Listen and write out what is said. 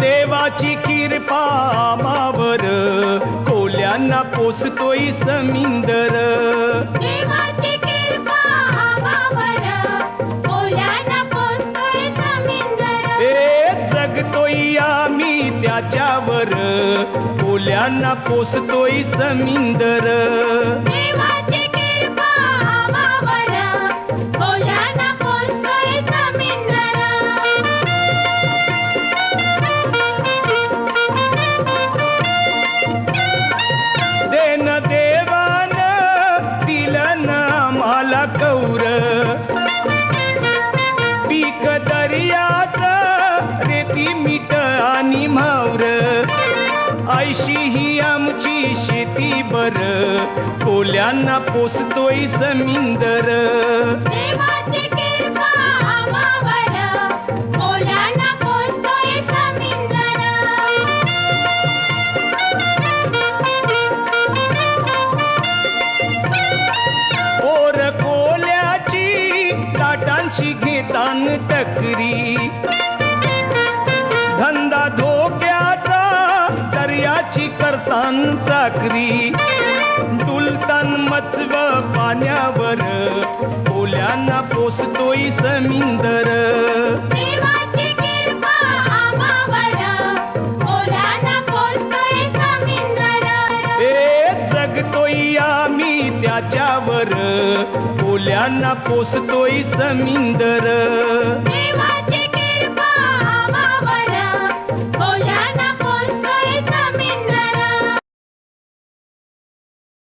देवाची किरपा मावर कोल्यांना पोसतोय समिंदर. आम्ही त्याच्यावर. कोल्यांना पोसतोय समिंदर. देन देवान दिलं ना आम्हाला कौर ऐशी ही आमची शेती बर. कोल्यांना पोसतोय पोर कोल्याची ताटांशी घेतान टकरी. करतान चाकरी डुलतान मचव पाण्यावर कोल्यांना पोसतोय समिंदर. ओल्यांना जगतोय आम्ही त्याच्यावर कोल्यांना पोसतोय समिंदर.